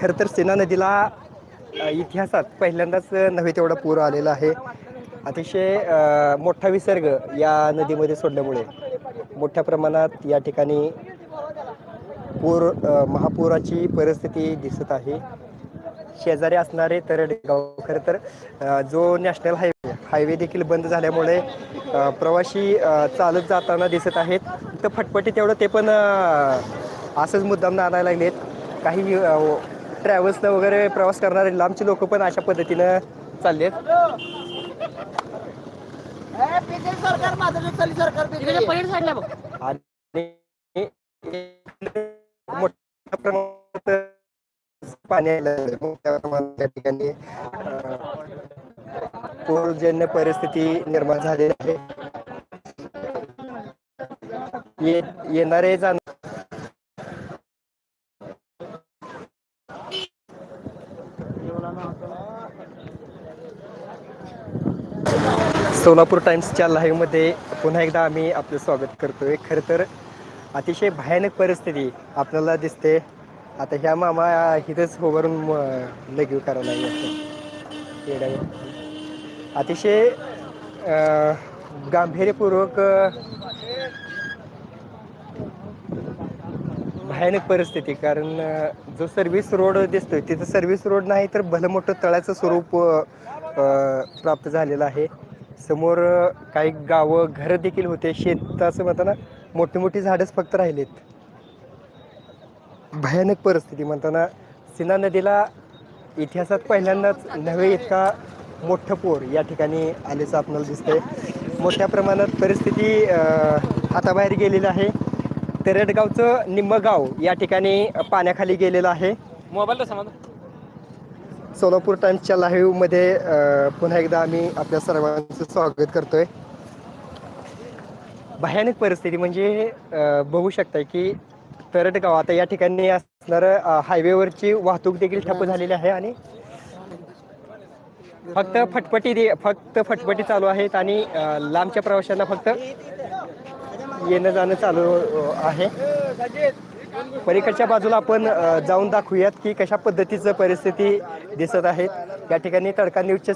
खर तर सेना नदीला इतिहासात पहिल्यांदाच नव्हे तेवढा पूर आलेला आहे. अतिशय मोठा विसर्ग या नदीमध्ये सोडल्यामुळे. मोठ्या प्रमाणात या ठिकाणी पूर महापुराची परिस्थिती दिसत आहे. शेजारी असणारे तरडगाव खरं तर जो नॅशनल हायवे हायवे देखील बंद झाल्यामुळे प्रवासी चालत जाताना दिसत आहेत. तर फटफटी तेवढं ते पण असंच मुद्दाम आणायला लागलेत. काही ट्रॅव्हल्सनं वगैरे प्रवास करणारे लांबची लोक पण अशा पद्धतीनं चाललेत. मोठ्या प्रमाणात पाणी आलं मोठ्या प्रमाणात त्या ठिकाणी पूरजन्य परिस्थिती निर्माण झालेली आहे. येणारे जाण सोलापूर टाइम्सच्या लाईव्हमध्ये पुन्हा एकदा आम्ही आपलं स्वागत करतोय. खरं तर अतिशय भयानक परिस्थिती आपल्याला दिसते. आता ह्या मामा इथंच उभारून लगीव करायला लागले अतिशय गांभीर्यपूर्वक भयानक परिस्थिती कारण जो सर्व्हिस रोड दिसतोय तिथं सर्व्हिस रोड नाही तर भलं मोठं तळ्याचं स्वरूप प्राप्त झालेलं आहे. समोर काही गावं घरं देखील होते. शेत असं म्हणताना मोठी मोठी झाडच फक्त राहिलेत. भयानक परिस्थिती म्हणताना सिना नदीला इतिहासात पहिल्यांदाच नव्हे इतका मोठं पूर या ठिकाणी आल्याचं आपल्याला दिसतंय. मोठ्या प्रमाणात परिस्थिती हाताबाहेर गेलेली आहे. तेरडगावचं निम्म गाव या ठिकाणी पाण्याखाली गेलेलं आहे. मोबाईल समज सोलापूर टाइम्सच्या लाईव्हमध्ये पुन्हा एकदा आम्ही आपल्या सर्वांचं स्वागत करतोय. भयानक परिस्थिती म्हणजे बघू शकताय की तरडगाव आता या ठिकाणी असणारं हायवेवरची वाहतूक देखील ठप्प झालेली आहे आणि फक्त फटफटी दे फक्त फटफटी चालू आहेत आणि लांबच्या प्रवाशांना फक्त येणं जाणं चालू आहे. पलीकडच्या बाजूला आपण जाऊन दाखवूयात की कशा पद्धतीचं परिस्थिती दिसत आहे. या ठिकाणी तडका न्यूजचे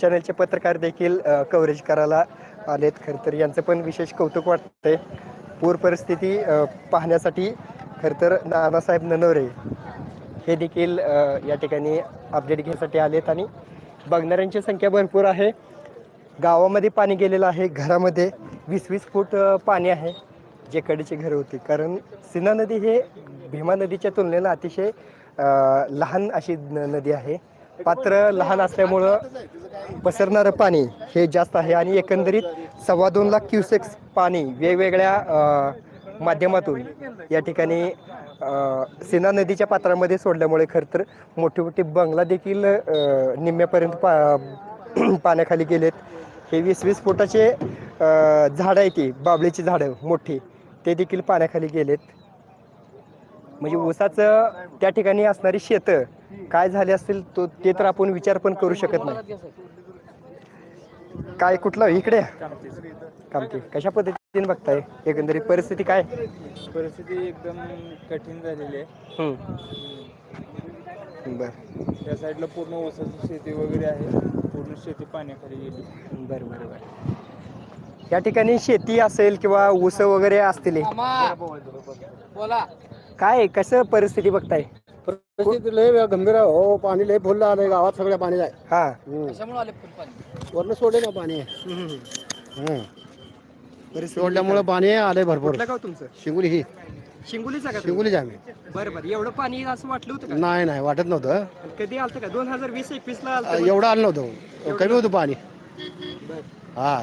चॅनलचे पत्रकार देखील कव्हरेज करायला आलेत. खरं तर यांचं पण विशेष कौतुक वाटतंय. पूर परिस्थिती पाहण्यासाठी खरं तर नानासाहेब ननवरे हे देखील या ठिकाणी अपडेट घेण्यासाठी आलेत आणि बघणाऱ्यांची संख्या भरपूर आहे. गावामध्ये पाणी गेलेलं आहे घरामध्ये. वीस वीस फूट पाणी आहे जे कडेची घरं होती. कारण सिन्हा नदी हे भीमा नदीच्या तुलनेनं अतिशय लहान अशी न- नदी आहे. पात्र लहान असल्यामुळं पसरणारं पाणी हे जास्त आहे आणि एकंदरीत सव्वा दोन लाख क्युसेक्स पाणी वेगवेगळ्या माध्यमातून या ठिकाणी सिन्हा नदीच्या पात्रामध्ये सोडल्यामुळे खरं तर मोठी मोठी बंगला देखील निम्म्यापर्यंत पा पाण्याखाली गेलेत. हे वीस वीस फुटाचे झाडं आहे ती बाबळीची झाडं मोठी ते देखील पाण्याखाली गेलेत. म्हणजे ऊसाचं त्या ठिकाणी असणारी शेतं काय झाले असतील तो ते तर आपण विचार पण करू शकत नाही. काय कुठलं? इकडे? कामते कशा पद्धतीने बघताय? एकंदरीत परिस्थिती काय? परिस्थिती एकदम कठीण झालेली आहे. हम्म. बर. त्या साईडला पूर्ण ऊसाची शेती वगैरे आहे. पूर्ण शेती पाण्याखाली गेली. बर बर बर. या ठिकाणी शेती असेल किंवा ऊस वगैरे असतील. बोला. काय कसं परिस्थिती बघताय? परिस्थिती लय गंभीर आहे हो पाणी लय फुललं आलंय गावात सगळं पाणी आहे. हा. आले फुल वरनं सोडले ना पाणी. हं. सोडल्यामुळे पाणी आलंय भरपूर. गाव तुमचं? शिंगुली ही. शिंगोलीचा का शिंगुलीच आम्ही. बरं बरं. एवढं पाणी असं वाटलं होतं का? नाही नाही वाटत नव्हतं. कधी आलतं का? दोन हजार वीस एकवीस ला आलतं एवढं आलं नव्हतं. कमी होतं पाणी. हा.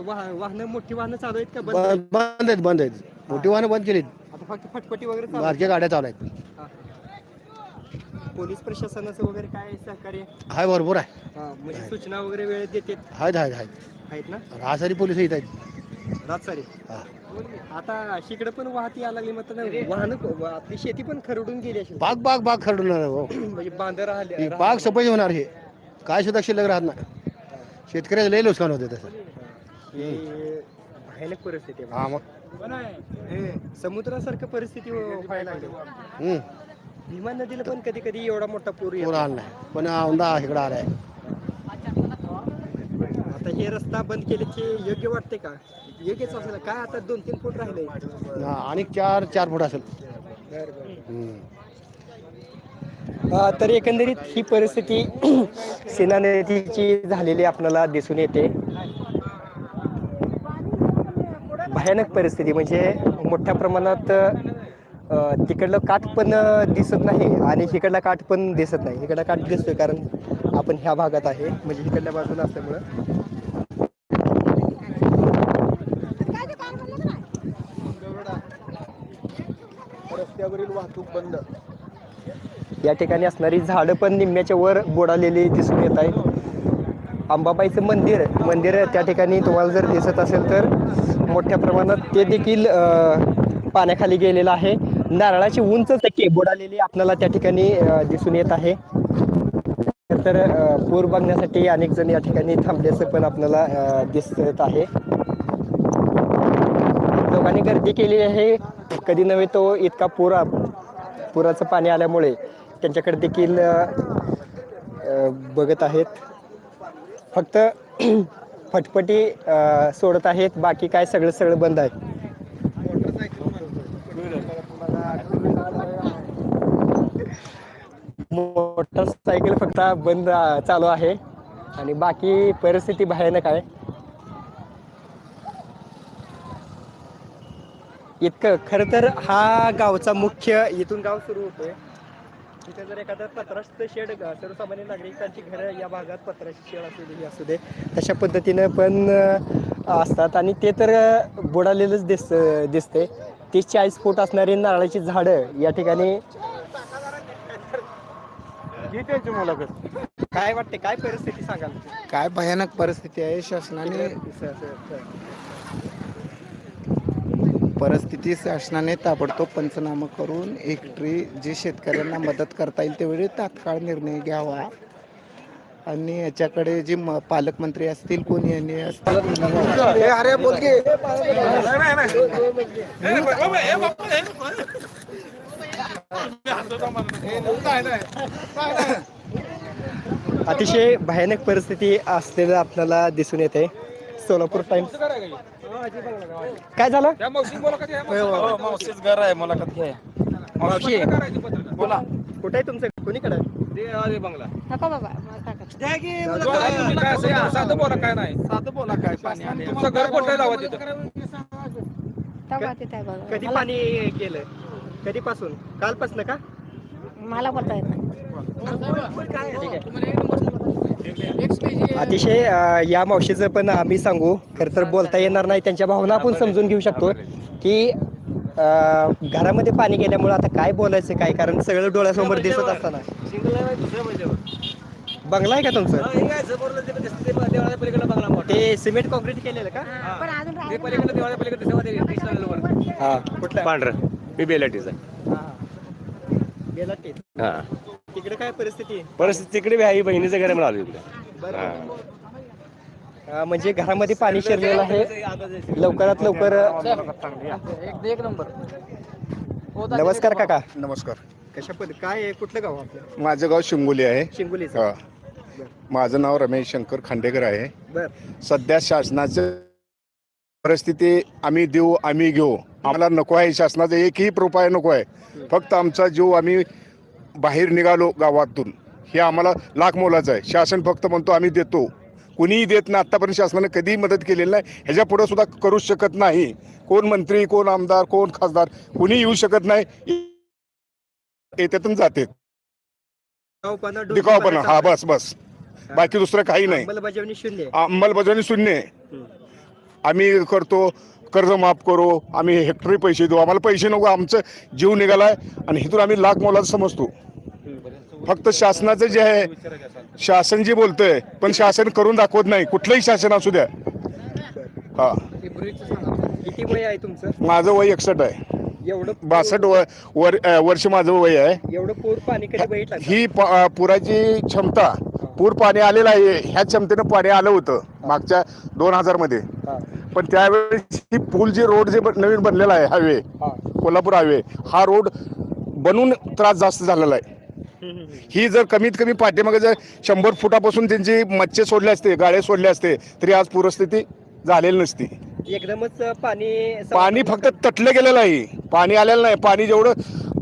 आता वाह वाहनं मोठी वाहनं चालू आहेत का? बंद आहेत? बंद आहेत मोठी वाहनं बंद केलीत. आता फक्त फटफटी वगैरे चालू आहेत? गाड्या चालू आहेत. हा. पोलीस प्रशासनाचं वगैरे काय सहकार्य? हाय भरपूर आहे. हा, म्हणजे सूचना वगैरे वेळेत देते आहेत आहेत आहेत आहेत ना? राहसारी पोलीस येत आहेत. रात सारी हा. आता शिकडे पण वाहती यायला लागली मग वाहन आपली शेती पण खरडून गेली असेल बाग बाग बाग खरडणार हो. म्हणजे बांधर राहिले ही बाग सफाई होणार हे काय सुद्धा शिल्लक राहत नाही. शेतकऱ्याचं लय नुकसान होते तसं. हे भयानक परिस्थिती आहे. हा मग? समुद्रासारखं परिस्थिती व्हायला लागली हम्म. भीमा नदीला पण कधी कधी एवढा मोठा पूर पूर येतो आणलाय पण औंधा इकडं आलाय. आता हे रस्ता बंद केल्याचे योग्य वाटते का? योग्यच असेल. काय आता दोन तीन फूट राहिले? हा, आणि चार चार फूट असेल. हम्म. तर एकंदरीत ही परिस्थिती सेना नदीची झालेली आपल्याला दिसून येते. भयानक परिस्थिती. म्हणजे मोठ्या प्रमाणात तिकडलं काठ पण दिसत नाही आणि इकडला काठ पण दिसत नाही. इकडला काठ दिसतोय कारण आपण ह्या भागात आहे. म्हणजे इकडल्या बाजूला असल्यामुळं. रस्त्यावरील वाहतूक बंद. या ठिकाणी असणारी झाडं पण निम्म्याच्या वर बुडालेली दिसून येत आहे अंबाबाईचं मंदिर मंदिर त्या ठिकाणी तुम्हाला जर दिसत असेल तर मोठ्या प्रमाणात ते देखील पाण्याखाली गेलेलं आहे. नारळाची उंच टक्के बुडालेली आपल्याला त्या ठिकाणी दिसून येत आहे. तर पूर बघण्यासाठी अनेक जण या ठिकाणी थांबल्याचं पण आपल्याला दिसत आहे. लोकांनी गर्दी केली आहे. कधी नव्हे तो इतका पुरा पुराचं पाणी आल्यामुळे त्यांच्याकडे देखील बघत आहेत. फक्त फटफटी अ, सोडत आहेत. बाकी काय सगळं सगळं बंद आहे. मोटरसायकल फक्त बंद अ, चालू आहे. आणि बाकी परिस्थिती भयानक आहे. इतकं खरं तर हा गावचा मुख्य इथून गाव सुरू होतोय. तिथे जर एखादं पत्राचं शेड ग- सर्वसामान्य नागरिकांची घरं या भागात पत्राची शेड असू दे असू दे तशा पद्धतीनं पण असतात. आणि ते तर बुडालेलंच दिस दिसते तीस चाळीस फूट असणारी नारळाची झाडं या ठिकाणी काय वाटते काय परिस्थिती सांगाल? काय भयानक परिस्थिती आहे. शासनाने परिस्थिती शासनाने ताबडतोब पंचनामा करून एक ट्री जे शेतकऱ्यांना मदत करता येईल त्यावेळी तात्काळ निर्णय घ्यावा. आणि याच्याकडे जे म- पालकमंत्री असतील कोणी यांनी अतिशय भयानक परिस्थिती असलेलं आपल्याला दिसून येते. सोलापूर टाइम्स. काय झालं? मावशीच घर आहे मला घ्या. मावशी बोला. कुठे आहे तुमचं? कोणीकडे? बंगला. नको बाबा. साधं बोला काय नाही. साधं बोला काय पाणी आले तुमचं घर लावा तिथं. कधी पाणी गेलं कधीपासून? कालपासून का? मला बोलता येत नाही. अतिशय अं, या मावशीचं पण आम्ही सांगू. खरं तर बोलता येणार नाही त्यांच्या भावना आपण समजून घेऊ शकतो. की अं, घरामध्ये पाणी गेल्यामुळे आता काय बोलायचं काय? कारण सगळं डोळ्यासमोर दिसत असताना. बंगला आहे का तुमचं? ते सिमेंट कॉन्क्रीट केलेलं का? हा, पण अजून राहिलं हा कुठलं? पांढरं. मी बेलाटीचा. हा. गेला ते हा. तिकडे काय परिस्थिती आहे? परिस्थिती तिकडे बी आहे बहिणीचं घर म्हणून आलो इकडे. हा. अं, म्हणजे घरामध्ये पाणी शिरलेलं आहे. लवकरात लवकर नमस्कार काका. नमस्कार. कशा पद्धती काय आहे? कुठलं गाव आपलं? माझं गाव शिंगोली आहे. शिंगोलीचं. हा. माझं नाव रमेश शंकर खांडेकर आहे. बर. सध्या शासनाचं परिस्थिती आम्ही देऊ आम्ही घेऊ. आम्हाला नको आहे शासनाचा एकही रुपया नको आहे. फक्त आमचा जीव आम्ही बाहेर निघालो गावातून. हे आम्हाला लाख मोलाचं आहे. शासन फक्त म्हणतो आम्ही देतो. कुणीही देत नाही. आत्तापर्यंत शासनाने कधीही मदत केलेली नाही. ह्याच्या पुढे सुद्धा करूच शकत नाही. कोण मंत्री कोण आमदार कोण खासदार कुणी येऊ शकत नाही. येत्यातून जाते. दिखावपणा. हा बस बस. बाकी दुसरं काही नाही. अंमलबजावणी शून्य अंमलबजावणी शून्य आहे. आम्ही करतो. कर्ज माफ करू आम्ही हेक्टरी पैसे देऊ. आम्हाला पैसे नको आमचं जीव निघालाय आणि इथून आम्ही लाख मोलाचं समजतो. फक्त शासनाचं जे आहे शासन जे बोलतंय पण शासन करून दाखवत नाही. कुठलंही शासन असू द्या. हा. किती वय आहे तुमचं माझं वय एकसठ आहे. एवढं बासष्ट व- वर अ, वर्ष माझं वय आहे. एवढं पूर पाणी कधी बघितलं का? ही प- अ, पुराची क्षमता पूर पाणी आलेलं आहे. ह्या क्षमतेनं पाणी आलं होतं मागच्या दोन हजारमध्ये. हा. पण त्यावेळेस ही पूल जे रोड जे नवीन बनलेला आहे हायवे कोल्हापूर हायवे हा रोड बनून त्रास जास्त झालेला आहे. ही जर कमीत कमी पाठीमागे जर शंभर फुटापासून त्यांची मच्छे सोडले असते गाळे सोडले असते तरी आज पूरस्थिती झालेली नसती. एकदमच पाणी पाणी फक्त तटलं गेलेलं आहे पाणी आलेलं नाही. पाणी जेवढं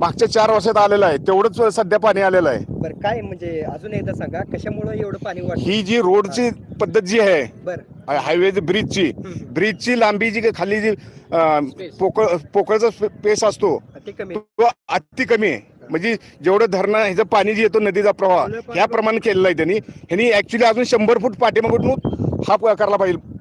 मागच्या चार वर्षात आलेलं आहे तेवढंच सध्या पाणी आलेलं आहे. बरं काय म्हणजे अजून एकदा सांगा कशामुळे एवढं पाणी ही जी रोडची पद्धत जी आहे बरं. हायवे ब्रिजची ब्रिजची लांबी जी खाली जी अं, पोकळ पोकळचा स्पेस असतो ते कमी. तो अति कमी. आहे म्हणजे जेवढं धरणं ह्याचं पाणी जे येतो नदीचा प्रवाह ह्या प्रमाणे केलेला आहे त्यांनी. ह्यांनी ऍक्च्युली अजून शंभर फूट पाठीमागून हा प- करायला पाहिजे.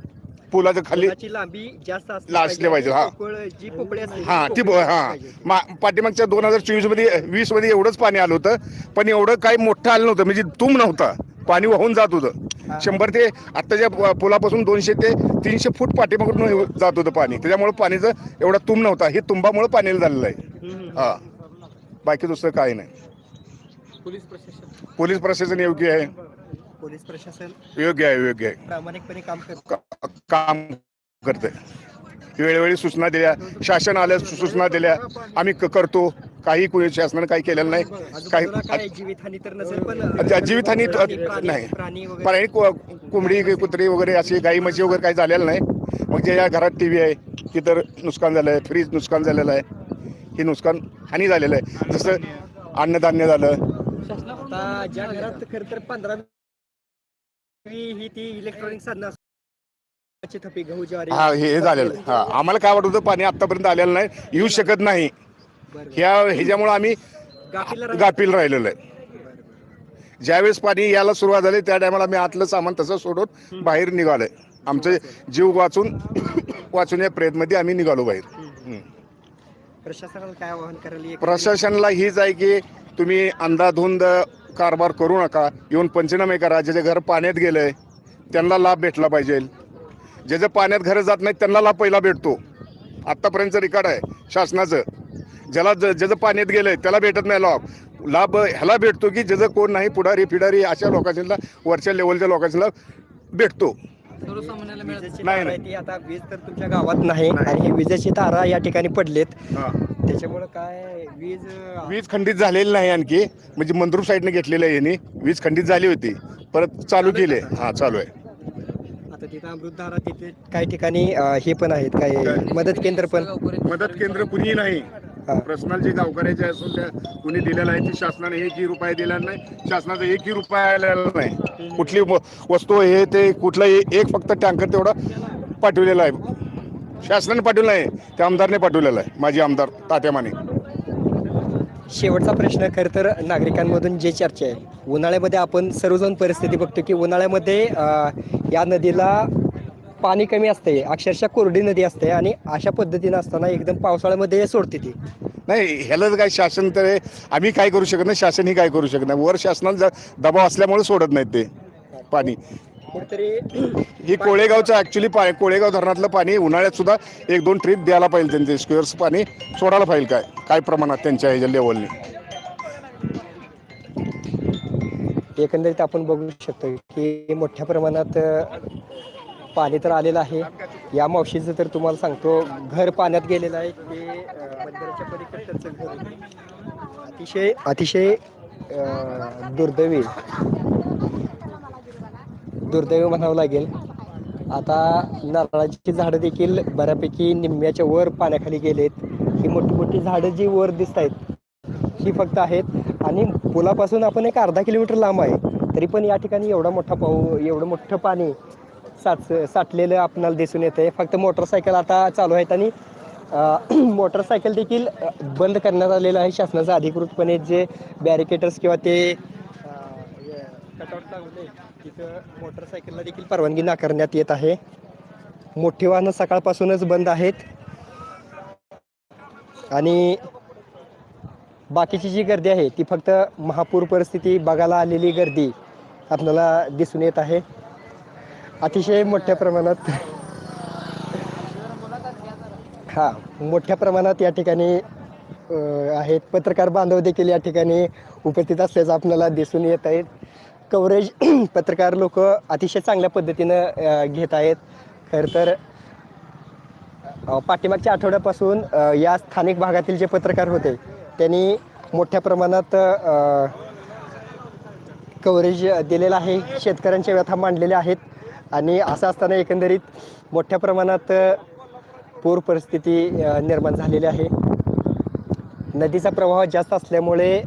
पुलाच्या खाली पुलाची लांबी जास्त असली पाहिजे, हा. पोकळ- जी पोकळी असते हा ती ब- हा. मा- पाठीमागच्या दोन हजार चोवीसमध्ये वीसमध्ये एवढंच पाणी आलं होतं पण एवढं काही मोठं आलं नव्हतं म्हणजे तुम नव्हता. पाणी वाहून जात होतं. शंभर ते आत्ताच्या प- पुलापासून दोनशे ते तीनशे फूट पाठीमागून जात होतं पाणी. त्याच्यामुळे पाणीचं एवढा तुम नव्हता. हे तुंबामुळे पाणी झालेलं आहे. हा. बाकी दुसरं काही नाही. पोलीस प्रशासन. पोलीस प्रशासन योग्य आहे. पोलीस प्रशासन योग्य आहे योग्य आहे. प्रामाणिकपणे काम करतं. का- काम करते वेळोवेळी सूचना दिल्या शासन आल्या सूचना दिल्या आम्ही क- करतो. काही कोणी शासनाने काही केलेलं नाही. आजूबाजूला काय काही जीवितहानी तर नसेल पण अच्छा, जीवितहानी त- प्राणी- प्राणी- नाही. प्राणी वगैरे. प्राणी को- कोंबडी कुत्री वगैरे अशी गाई म्हशी वगैरे काही झालेलं नाही. मग जे या घरात टी व्ही आहे. ती तर नुकसान झालं आहे. फ्रीज नुकसान झालेलं आहे. हे नुकसान हानी झालेलं आहे. जसं अन्नधान्य झालं. आता ज्या घरात खर तर पंधरा ही ती इलेक्ट्रॉनिक साधनं असतात. थपी गहू ज्वारी हा झालेलं आहे. हा आम्हाला काय वाटत होतं पाणी आतापर्यंत आलेलं नाही येऊ शकत नाही. ह्या ह्याच्यामुळे आम्ही राहिलं. गापील राहिलेलं आहे. ज्यावेळेस पाणी यायला सुरुवात झाली त्या टायमाला आम्ही आतलं सामान तसं सोडून बाहेर निघालोय. आमचे जीव वाचून वाचून या प्रयत्नमध्ये आम्ही निघालो बाहेर. हम्म. प्रशासनाला काय आवाहन करायला प्रशासनाला हीच आहे की तुम्ही अंधाधुंद कारभार करू नका. येऊन पंचनामे करा. ज्याचे घर पाण्यात गेलंय त्यांना लाभ भेटला पाहिजे. ज्याचं पाण्यात घर जात नाही त्यांना लाभ पहिला भेटतो. आत्तापर्यंतचं रेकॉर्ड आहे. शासनाचं. ज्याला ज- ज्याचं पाण्यात गेलंय त्याला भेटत नाही लाभ. लाभ ह्याला भेटतो की ज्याचं कोण नाही पुढारी फिडारी अशा लोकांना वरच्या लेवलच्या लोकांना भेटतो. नाही. आहे आता वीज तर तुमच्या गावात नाही. आणि ही विजेची तारा या ठिकाणी पडलेत. त्याच्यामुळे काय वीज अं, वीज खंडित झालेली नाही आणखी. म्हणजे मंद्रूप साईडने घेतलेलं आहे यांनी. वीज खंडित झाली होती. परत चालू केले. हा चालू आहे. आता तिथं अमृतधारा तिथे काही ठिकाणी अं, हे पण आहेत. काय मदत केंद्र पण. मदत केंद्र कुणीही नाही. हा. पर्सनल जे गावकऱ्याचे असून त्या कुणी दिलेलं आहे ते शासनाने एकही रुपये दिला नाही. शासनाचा एकही रुपया आलेला नाही. कुठली व- वस्तू हे ते कुठलाही एक फक्त टँकर तेवढा पाठवलेला आहे. शासनाने पाठवलं आहे त्या आमदारने पाठवलेलं आहे माझे आमदार तात्या माने. शेवटचा प्रश्न खरं तर नागरिकांमधून जे चर्चा आहे उन्हाळ्यामध्ये आपण सर्वजण परिस्थिती बघतो की उन्हाळ्यामध्ये या नदीला पाणी कमी असते अक्षरशः कोरडी नदी असते आणि अशा पद्धतीनं असताना एकदम पावसाळ्यामध्ये सोडते ती. नाही ह्याला काय शासन तर. आम्ही काय करू शकत नाही शासनही काय करू शकत नाही. वर शासनाला दबाव असल्यामुळे सोडत नाहीत ते पाणी. ही कोळेगावचं ऍक्च्युली पा कोळेगाव धरणातलं पाणी उन्हाळ्यात सुद्धा एक दोन ट्रीप द्यायला पाहिजे त्यांचे स्क्वेअर्स पाणी. सोडायला पाहिजे काय? काय प्रमाणात त्यांच्या ह्याच्या लेवलने एकंदरीत आपण बघू शकतो की मोठ्या प्रमाणात पाणी तर आलेलं आहे. या मावशीचं तर तुम्हाला सांगतो घर पाण्यात गेलेलं आहे ते पलीकडचं घर. अतिशय अतिशय दुर्दैवी. दुर्दैव म्हणावं लागेल. आता नारळाची झाडं देखील बऱ्यापैकी निम्म्याच्या वर पाण्याखाली गेलेत. ही मोठी मोठी झाडं जी वर दिसत आहेत ही फक्त आहेत. आणि पुलापासून आपण एक अर्धा किलोमीटर लांब आहे. तरी पण या ठिकाणी एवढा मोठा पाऊ एवढं मोठं पाणी साच साठलेलं आपणाला दिसून येतं आहे फक्त मोटरसायकल आता चालू आहेत आणि मोटरसायकल देखील बंद करण्यात आलेलं आहे. शासनाचं अधिकृतपणे जे बॅरिकेटर्स किंवा ते कटआउट हे म्हणजे तिथं मोटरसायकलला देखील परवानगी नाकारण्यात येत आहे. मोठी वाहनं सकाळपासूनच बंद आहेत. आणि बाकीची जी गर्दी आहे ती फक्त महापूर परिस्थिती बघायला आलेली गर्दी आपल्याला दिसून येत आहे. अतिशय मोठ्या प्रमाणात हा मोठ्या प्रमाणात या ठिकाणी आहेत. पत्रकार बांधव देखील या ठिकाणी उपस्थित असल्याचं आपल्याला दिसून येत आहेत कव्हरेज पत्रकार लोक अतिशय चांगल्या पद्धतीनं घेत आहेत. खरं तर पाठीमागच्या आठवड्यापासून या स्थानिक भागातील जे पत्रकार होते त्यांनी मोठ्या प्रमाणात कव्हरेज दिलेलं आहे. शेतकऱ्यांच्या व्यथा मांडलेल्या आहेत. आणि असं असताना एकंदरीत मोठ्या प्रमाणात पूर परिस्थिती निर्माण झालेली आहे. नदीचा प्रवाह जास्त असल्यामुळे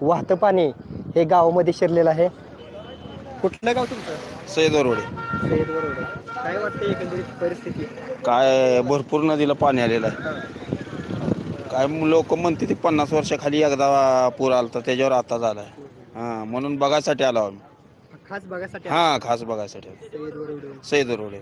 वाहतं पाणी हे गावामध्ये शिरलेलं आहे. कुठलं गाव तुमचं? सैद बरोबर काय वाटतं एकंदरीत परिस्थिती? काय भरपूर नदीला पाणी आलेलं आहे. काय लोक म्हणते ते पन्नास वर्षाखाली एकदा पूर आलता त्याच्यावर आता झालाय. हा म्हणून बघायसाठी आलो आम्ही. खास बघासाठी हा खास बघायसाठी सैद बरोबर सैदरोडे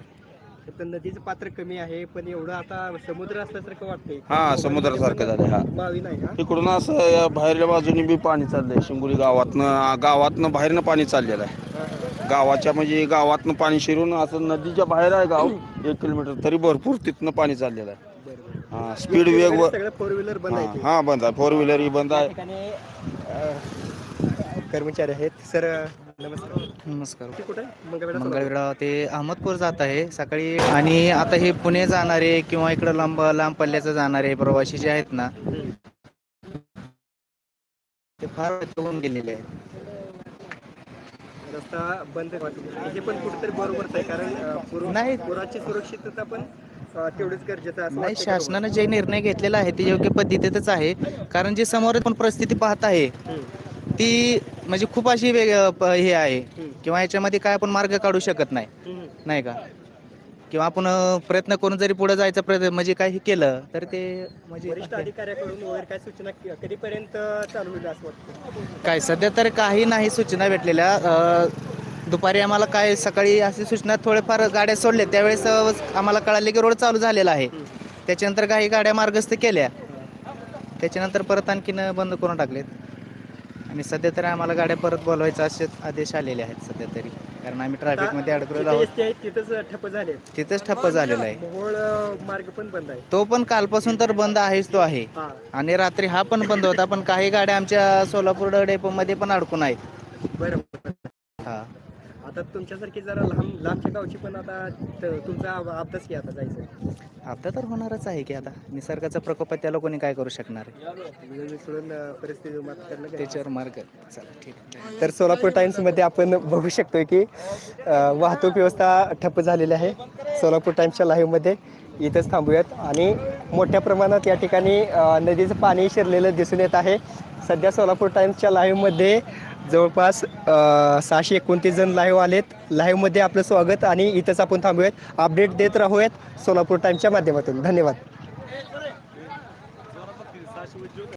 तर नदीचं पात्र कमी आहे पण एवढं आता समुद्र असल्यासारखं वाटतंय. हा समुद्रासारखं झालंय हा. बावी नाही का इकडून असं या बाहेरच्या बाजूने बी पाणी चाललंय शिंगोली गावातनं गावातनं बाहेरनं पाणी चाललेलं आहे. गावाच्या म्हणजे गावातनं पाणी शिरून असं नदीच्या बाहेर आहे गाव एक किलोमीटर तरी भरपूर तिथनं पाणी चाललेलं आहे. हा स्पीड वेग व- सगळं फोर व्हीलर बंद हा, आहे ते. हा बंद आहे. फोर व्हीलर ही बंद या आहे ठिकाणी अ, कर्मचारी आहेत. सर नमस्कार. नमस्कार. कुठे? मंगळवेढा ते अहमदपूर जात आहे. सकाळी आणि आता हे पुणे जाणारे किंवा इकडं लांब लांब पल्ल्याचं जाणारे प्रवासी जे आहेत ना ते फार होऊन गेलेले आहेत. रस्ता बंद हे पण कुठेतरी बरोबरच आहे कारण अ, पूर- नाही. पुराची सुरक्षितता पण अ, तेवढीच गरजेचं असं नाही वाटतं का शासनानं जे निर्णय घेतलेला आहे ते योग्य पद्धतीतच आहे. कारण जी समोर पण परिस्थिती पाहत आहे हम्म. ती म्हणजे खूप अशी वेग प- हे आहे. किंवा याच्यामध्ये काय आपण मार्ग काढू शकत नाही. नाही का? किंवा आपण अ, प्रयत्न करून जरी पुढे जायचा प्रयत्न म्हणजे काही केलं तर ते म्हणजे अधिकाऱ्याकडून वगैरे काय सूचना क- कधीपर्यंत चालू होईल असं वाटतं? काय सध्या तर काही नाही सूचना भेटलेल्या. अ, दुपारी आम्हाला काय सकाळी अशी सूचना थोडेफार गाड्या सोडल्या. त्यावेळेस अ, आम्हाला कळाले की रोड चालू झालेला आहे. त्याच्यानंतर काही गाड्या मार्गस्थ केल्या. त्याच्यानंतर परत आणखीन बंद करून टाकलेत. आणि सध्या तरी आम्हाला गाड्या परत बोलवायचा असे आदेश आलेले आहेत सध्या तरी. कारण आम्ही ट्रॅफिकमध्ये अडकलेलो आहोत. तिथंच ठप्प झाले तिथेच ठप्प झालेला आहे. मोहोळ मार्ग पण बंद आहे. तो पण कालपासून तर बंद आहेच तो आहे. हा. आणि रात्री हा पण बंद होता पण काही गाड्या आमच्या सोलापूर डेपोमध्ये पण अडकून आहेत. बरं. हा. आता तुमच्यासारखी जरा लांब लांबच्या गावची पण आता त- तुमचा अब- अभ्यास की आता जायचं? आता तर होणारच आहे की आता. निसर्गाचा प्रकोप आहे त्याला कोणी काय करू शकणार? आहे मिसळून परिस्थिती मात करणं गरजेचं त्याच्यावर मार्ग. चला ठीक आहे. तर सोलापूर टाइम्समध्ये आपण बघू शकतोय की अ, वाहतूक व्यवस्था ठप्प झालेली आहे. सोलापूर टाइम्सच्या लाईव्हमध्ये इथंच थांबूयात. आणि मोठ्या प्रमाणात या ठिकाणी अ, नदीचं पाणी शिरलेलं दिसून येत आहे. सध्या सोलापूर टाइम्सच्या लाईव्हमध्ये जवळपास सहाशे एकोणतीस जण लाईव्ह आलेत. लाईव्हमध्ये आपलं स्वागत आणि इथंच आपण थांबूयात. अपडेट देत राहूयात सोलापूर टाईमच्या माध्यमातून. धन्यवाद.